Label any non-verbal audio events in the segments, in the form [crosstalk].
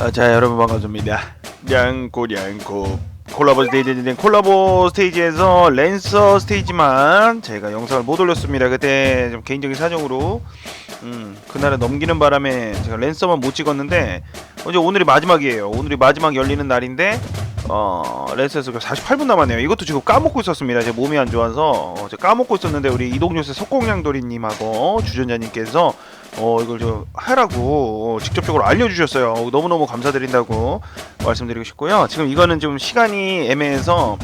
아, 자 여러분 반갑습니다. 냥코 냥코 콜라보 스테이지인데 콜라보 스테이지에서 랜서 스테이지만 제가 영상을 못 올렸습니다. 그때 좀 개인적인 사정으로 음, 그날은 넘기는 바람에 제가 랜서만 못 찍었는데 이제 오늘이 마지막이에요. 오늘이 마지막 열리는 날인데 어 랜서에서 48분 남았네요. 이것도 지금 까먹고 있었습니다. 제 몸이 안 좋아서 어, 까먹고 있었는데 우리 이동요새 석공양돌이님하고 주전자님께서 어 이걸 좀 하라고 어, 직접적으로 알려주셨어요. 너무너무 감사드린다고 말씀드리고 싶고요. 지금 이거는 좀 시간이 애매해서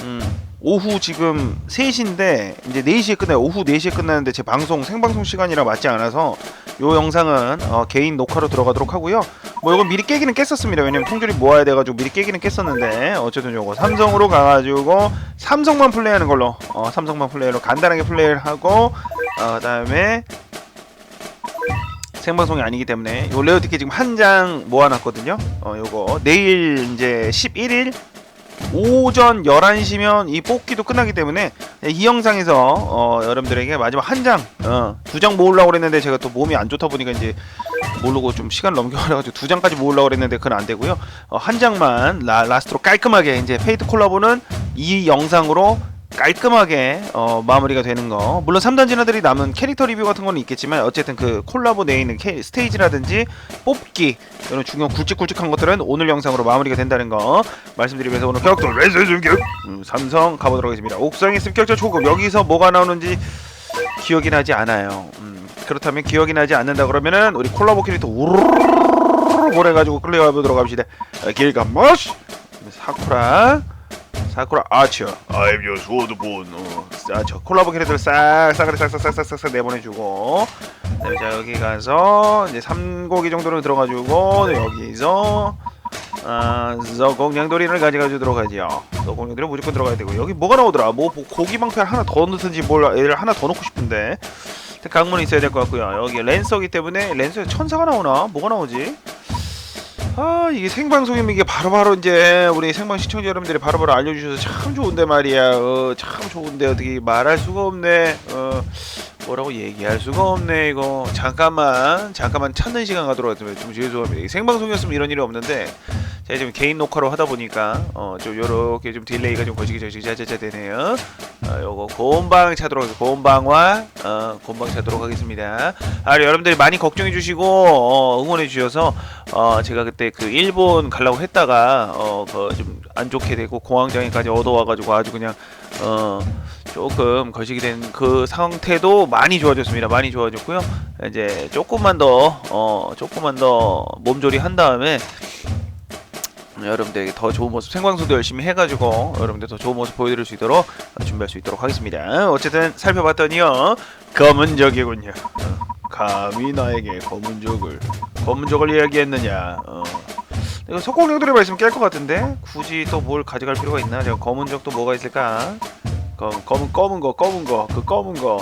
음, 오후 지금 3시인데 이제 4시에 끝나요. 오후 4시에 끝나는데 제 방송 생방송 시간이랑 맞지 않아서 요 영상은 어, 개인 녹화로 들어가도록 하고요. 뭐 이건 미리 깨기는 깼었습니다. 왜냐면 통조리 모아야 돼가지고 미리 깨기는 깼었는데 어쨌든 요거 삼성으로 가가지고 삼성만 플레이하는 걸로 어, 삼성만 플레이로 간단하게 플레이를 하고 어, 그다음에 생방송이 아니기 때문에 요 레어 티켓 지금 한 장 모아놨거든요. 어 요거 내일 이제 11일 오전 11시면 이 뽑기도 끝나기 때문에 이 영상에서 어 여러분들에게 마지막 한 장, 어, 두 장 모으려고 그랬는데 제가 또 몸이 안 좋다 보니까 이제 모르고 좀 시간 넘겨가지고 두 장까지 모으려고 그랬는데 그건 안 되고요. 어, 한 장만 라, 라스트로 깔끔하게 이제 페이트 콜라보는 이 영상으로 깔끔하게 어, 마무리가 되는 거. 물론 3단 진화들이 남은 캐릭터 리뷰 같은 거는 있겠지만 어쨌든 그 콜라보 내에 있는 캐, 스테이지라든지 뽑기 이런 중요한 굵직굵직한 것들은 오늘 영상으로 마무리가 된다는 거 말씀드리면서 오늘 격돌 랜선 중격 음, 삼성 가보도록 하겠습니다. 옥상의 습격자 초급. 여기서 뭐가 나오는지 기억이 나지 않아요. 음, 그렇다면 기억이 나지 않는다 그러면은 우리 콜라보 캐릭터 우르르르 보내가지고 끌려가 보도록 합시다. 어, 길가머시! 사쿠라 사쿠라 아처 I'm your sword 어, 아처 콜라보 캐릭터를 싹 싸그리 싹싹싹싹싹 내보내주고 네, 자 여기 가서 이제 3고기 정도는 들어가지고 네, 여기서 아, 서공양돌이를 가져가 주도록 하죠. 서공양돌이 무조건 들어가야 되고 여기 뭐가 나오더라? 뭐, 뭐 고기 방패 하나 더 넣든지 뭘 애를 하나 더 넣고 싶은데 강문이 있어야 될 것 같고요. 여기 랜서기 때문에 랜서에 천사가 나오나? 뭐가 나오지? 아 이게 생방송이면 이게 바로 바로 이제 우리 생방 시청자 여러분들이 바로 바로 알려주셔서 참 좋은데 말이야. 어, 참 좋은데 어떻게 말할 수가 없네. 어, 뭐라고 얘기할 수가 없네 이거. 잠깐만 잠깐만 찾는 시간 가도록 하겠습니다. 좀 죄송합니다. 생방송이었으면 이런 일이 없는데 제가 지금 개인 녹화로 하다 보니까 어, 좀 요렇게 좀 딜레이가 좀 거시기 저시기 자자자 되네요 어, 요거 곰방 차도록 곰방과 어, 곰방 차도록 하겠습니다 아 여러분들이 많이 걱정해 주시고 어, 응원해 주셔서 어, 제가 그때 그 일본 가려고 했다가 어, 그좀 안 좋게 되고 공황장애까지 얻어와 가지고 아주 그냥 어 조금 거시기 된 그 상태도 많이 좋아졌습니다. 많이 좋아졌고요. 이제 조금만 더 어 조금만 더 몸조리 한 다음에 여러분들에게 더 좋은 모습 생방송도 열심히 해가지고 여러분들 더 좋은 모습 보여드릴 수 있도록 준비할 수 있도록 하겠습니다. 어쨌든 살펴봤더니요 검은 적이군요. 어, 감히 나에게 검은 적을 검은 적을 이야기했느냐? 어. 이거 석공룡들이 있으면 깰것 같은데 굳이 또 뭘 가져갈 필요가 있나? 제가 검은 적도 뭐가 있을까? 검 검은 검은 거 검은 거 그 검은 거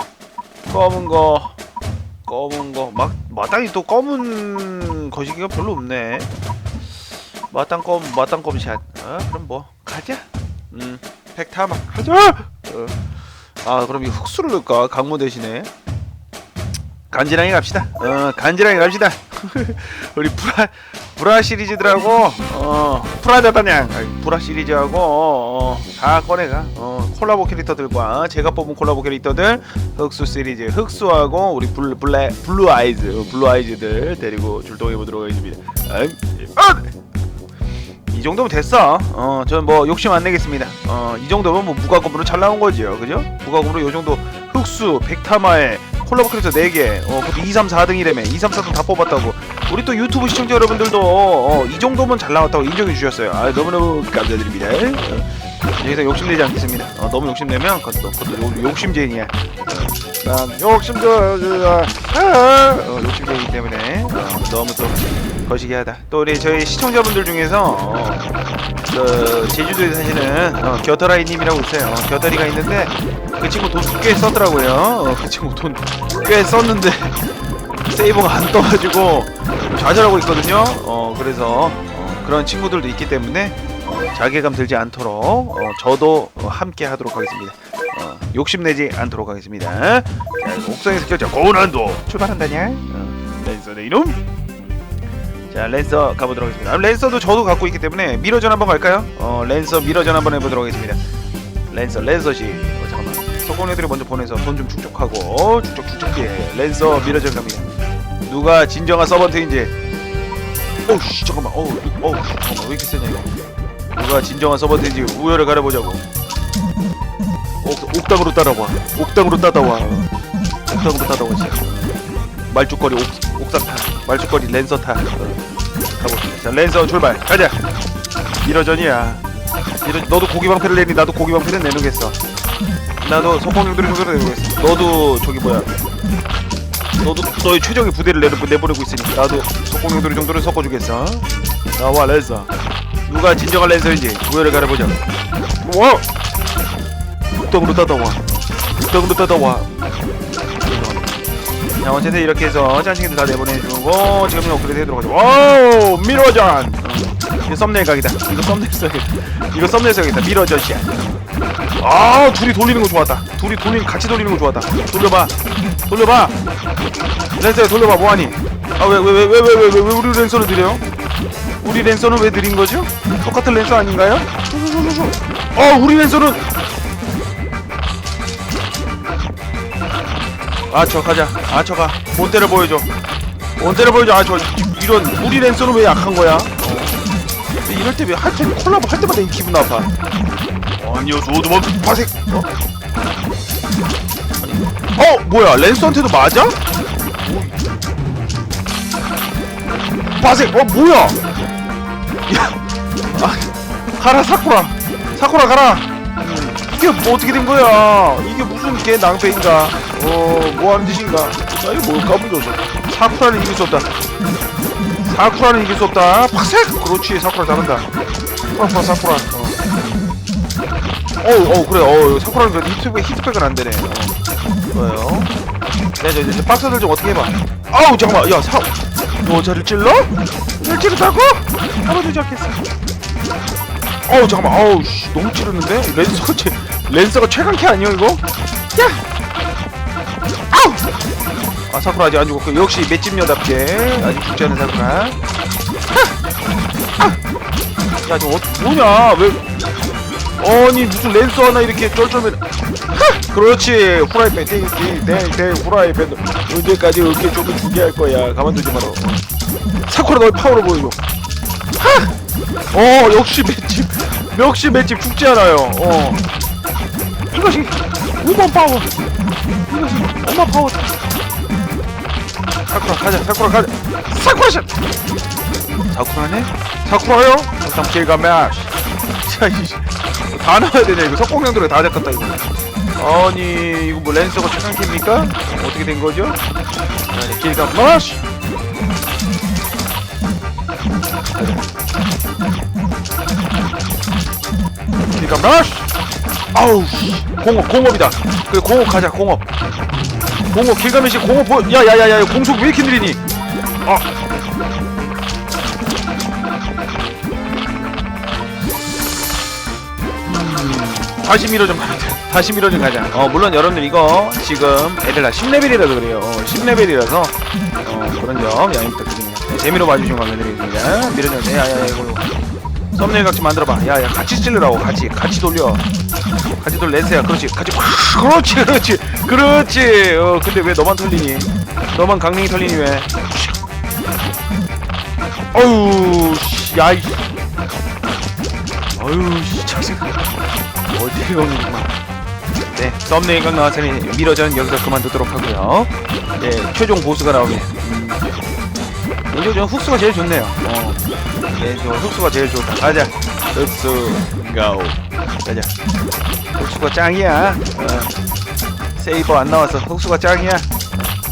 검은 거 검은 거막 마땅히 또 검은 거시기가 별로 없네. 마땅 검 마땅 검샷. 어 그럼 뭐 가자. 음 백타마 가자. 어. 아 그럼 이 흑수를 넣을까 강모 대신에 간지랑이 갑시다. 어 간지랑이 갑시다. [laughs] 우리 브라 브라 시리즈들하고 어 프라자다냥 아니, 브라 시리즈하고 어, 다 꺼내가 어 콜라보 캐릭터들과 제가 뽑은 콜라보 캐릭터들 흑수 시리즈 흑수하고 우리 블 블레 블루 아이즈 어, 블루 아이즈들 데리고 출동해 보도록 하겠습니다. 아이, 아! 이 정도면 됐어. 어, 저는 뭐 욕심 안 내겠습니다. 어, 이 정도면 뭐 무과금으로 잘 나온 거지요. 그죠? 무과금으로 요 정도 흑수, 백타마에 콜라보 캐릭터 4개, 어, 그것도 2, 3, 4등이라며. 2, 3, 4등 다 뽑았다고. 우리 또 유튜브 시청자 여러분들도 어, 이 정도면 잘 나왔다고 인정해 주셨어요. 아, 너무너무 감사드립니다. 어, 여기서 욕심내지 않겠습니다. 어, 너무 욕심내면 그것도, 그것도 욕- 욕심쟁이야. 어, 난 욕심도, 어, 아, 어, 욕심쟁이기 때문에 어, 너무 또 거시기 하다. 또 우리 저희 시청자분들 중에서 어, 그 제주도에 사시는 어, 겨터라이 님이라고 있어요. 어, 겨터리가 있는데 그 친구 돈 꽤 썼더라고요. 어, 그 친구 돈 꽤 썼는데 [laughs] 세이버가 안 떠가지고 좌절하고 있거든요. 어, 그래서 어, 그런 친구들도 있기 때문에 어, 자괴감 들지 않도록 어, 저도 어, 함께 하도록 하겠습니다. 어, 욕심내지 않도록 하겠습니다. 자, 옥상에서 켜자 고난도 출발한다냐? 어, 랜선의 이놈. 자 랜서 가보도록 하겠습니다. 아, 랜서도 저도 갖고 있기 때문에 미러전 한번 갈까요? 어 랜서 미러전 한번 해보도록 하겠습니다. 랜서 랜서시 어, 잠깐만. 소공녀들이 먼저 보내서 돈 좀 축적하고 어, 축적 축적해. 랜서 미러전 갑니다. 누가 진정한 서번트인지. 어우씨 잠깐만. 어우 누- 어우 잠깐만. 왜 이렇게 세냐 이거? 누가 진정한 서번트인지 우열을 가려보자고. 옥, 옥당으로 따라와. 옥당으로 따라와. 옥당으로 따라와 진짜. 말죽거리 옥, 옥상 타. 말죽거리 랜서 타. 가보자 자 랜서 출발. 가자. 미러전이야. 미러, 너도 고기 방패를 내니 나도 고기 방패를 내놓겠어. 나도 석공룡들을 조절을 내보겠어. 너도 저기 뭐야. 너도 너의 최적의 부대를 내보, 내보내고 있으니까 나도 석공룡들 정도를 섞어주겠어. 나와 랜서. 누가 진정한 랜서인지 우열을 가려보자. 와 뚝떡으로 따다와. 뚝떡으로 따다와 자 어쨌든 이렇게 해서 짠식이들 다 내보내주고 지금은 업그레이드 해도록 하죠. 와우 미러전! 어, 이거 썸네일 각이다. 이거 썸네일 써야겠다. 이거 썸네일 써야겠다. 미러전 샷아 둘이 돌리는 거 좋았다. 둘이 돌리는 같이 돌리는 거 좋았다. 돌려봐. 돌려봐. 랜서야 돌려봐. 뭐하니? 아 왜 왜 왜 왜 왜 왜 왜 우리 랜서를 느려요 우리 랜서는 왜 느린 거죠? 똑같은 랜서 아닌가요? 어 우리 랜서는 아저 가자. 아저 가. 본때를 보여줘. 본때를 보여줘. 아저 이런 우리 랜서는 왜 약한 거야? 어. 이럴 때 왜할 때 콜라보 할 때마다 이 기분 나빠. 아니요 저도 뭐 파색 어? 어 뭐야? 랜서한테도 맞아? 파색 어 뭐야? 야 아, 가라 사쿠라. 사쿠라 가라. 음, 이게 뭐 어떻게 된 거야 이게 무슨 개 낭패인가 어 뭐 하는 짓인가 나 이거 뭘까 문져서 사쿠라는 이길 수 없다 사쿠라는 이길 수 없다 파색 그렇지 사쿠라 잘한다 사쿠라 사쿠라 어. 어우, 어우, 그래, 어우, 사쿠라는 그래도 히트백, 히트백은 안 되네. 어. 좋아요. 야, 저, 저, 저, 박스들 좀 어떻게 해봐. 아우, 잠깐만, 야, 사, 너 저를 찔러? 날 찌르다고? 잡아주지 않겠어. 어우, 잠깐만, 어우, 씨, 너무 찌르는데? 랜서가, 최, 랜서가 최강캐 아니야, 이거? 야! 아우! 아, 사쿠라 아직 안 죽었고, 역시 맷집녀답게, 아직 죽지 않은 사쿠라. 하! 아! 야, 저, 어, 뭐냐, 왜, 아니 무슨 랜서 하나 이렇게 쩔쩔맨 하! 그렇지 후라이팬 땡땡 땡땡 후라이팬 언제까지 어깨 쪽을 두게 할 거야 가만두지 마라 사쿠라 너의 파워를 보여줘 하! 어 역시 맷집 역시 맷집 죽지 않아요 어 이것이 우먼 파워 이것이 엄마 파워 사쿠라 가자 사쿠라 가자 사쿠라 샷 사쿠라네? 사쿠라요? 잠깐 길가면 자, 이씨. 다 나와야 되냐 이거 석공룡들에 다 잡혔다 이거 아니 이거 뭐 랜서가 최강캐입니까? 어떻게 된 거죠? 길가 마시 길가 마시 아우 씨. 공업 공업이다 그래 공업 가자 공업 공업 길가메시 공업 보 야야야야 공속 왜 이렇게 느리니 아 다시 밀어 좀 가자. 다시 밀어 좀 가자. 어 물론 여러분들 이거 지금 애들 다 10레벨이라서 그래요. 어, 10레벨이라서 어 그런 점 양해 부탁드립니다. 네, 재미로 봐주시면 감사드리겠습니다. 밀어 좀 야야야 이거 썸네일 각좀 만들어봐. 야야 같이 찔르라고 같이 같이 돌려. 같이 돌 랜스야. 그렇지. 같이 확 그렇지 그렇지 그렇지. 어 근데 왜 너만 털리니? 너만 강냉이 털리니 왜? 어우 씨, 야이. 어휴 씨 자식. 어디 가는구만. 네, 썸네일 각 나왔으니 미러전 여기서 그만두도록 하고요. 네, 최종 보스가 나오네. 음. 이거 좀 훅수가 제일 좋네요. 어. 네, 저 훅수가 제일 좋다. 가자. 흑수 가오. 가자. 흑수가 짱이야. 어. 세이버 안 나와서 흑수가 짱이야.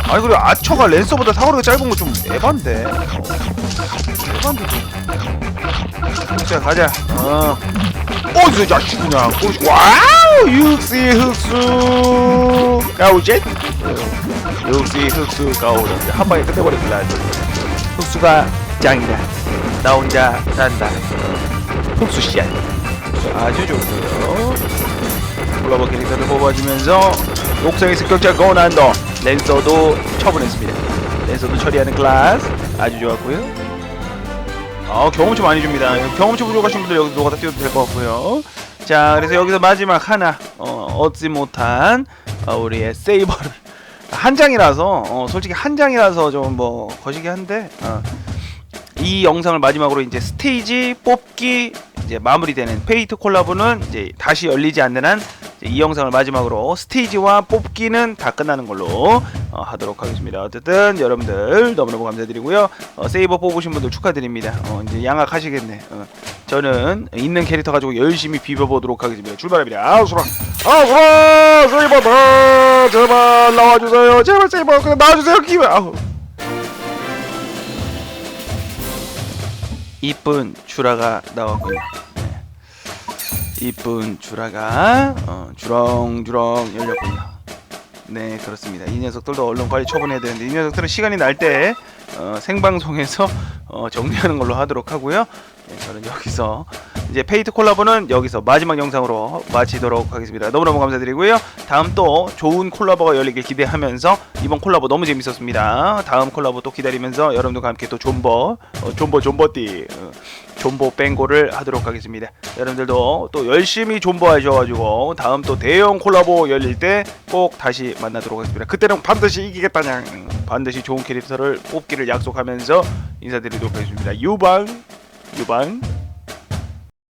아니 그리고 아처가 랜서보다 사거리가 짧은 거 좀 에반데. 어. 에반데 좀. 흑수야 가자. 어. 어디서 자식이냐 꼬시 와우 육시 흑수 가오젯 어, 육시 흑수 가오젯 한 방에 끝내버렸구나 흑수가 짱이다. 나 혼자 산다. 흑수 씨앗 아주 좋고요. 콜라보 캐릭터를 뽑아주면서 옥상의 습격자 고난도. 랜서도 처분했습니다. 랜서도 처리하는 클래스. 아주 좋았고요. 아, 경험치 많이 줍니다. 경험치 부족하신 분들 여기서 녹아다 뛰어도 될 것 같고요. 자, 그래서 여기서 마지막 하나. 어, 얻지 못한 어, 우리의 세이버를 한 장이라서 어, 솔직히 한 장이라서 좀 뭐 거시기 한데 어, 이 영상을 마지막으로 이제 스테이지 뽑기 이제 마무리되는 페이트 콜라보는 이제 다시 열리지 않는 한 이 영상을 마지막으로 스테이지와 뽑기는 다 끝나는 걸로 어, 하도록 하겠습니다. 어쨌든 여러분들 너무너무 감사드리고요. 어, 세이버 뽑으신 분들 축하드립니다. 어, 이제 양악하시겠네. 어, 저는 있는 캐릭터 가지고 열심히 비벼보도록 하겠습니다. 출발합니다. 아수라, 아수라, 세이버다, 제발 나와주세요. 제발 세이버 그냥 나와주세요. 기회. 아우. 이쁜 주라가 나왔군요. 네. 이쁜 주라가 어, 주렁주렁 열렸군요. 네 그렇습니다. 이 녀석들도 얼른 빨리 처분해야 되는데 이 녀석들은 시간이 날 때 어, 생방송에서 어, 정리하는 걸로 하도록 하고요. 네, 저는 여기서 이제 페이트 콜라보는 여기서 마지막 영상으로 마치도록 하겠습니다. 너무너무 감사드리고요. 다음 또 좋은 콜라보가 열리길 기대하면서 이번 콜라보 너무 재밌었습니다. 다음 콜라보 또 기다리면서 여러분들과 함께 또 존버, 어, 존버 존버띠, 어, 존버 뺑고를 하도록 하겠습니다. 여러분들도 또 열심히 존버 하셔가지고 다음 또 대형 콜라보 열릴 때 꼭 다시 만나도록 하겠습니다. 그때는 반드시 이기겠다냥 반드시 좋은 캐릭터를 뽑기를 약속하면서 인사드리도록 하겠습니다. 유방 유방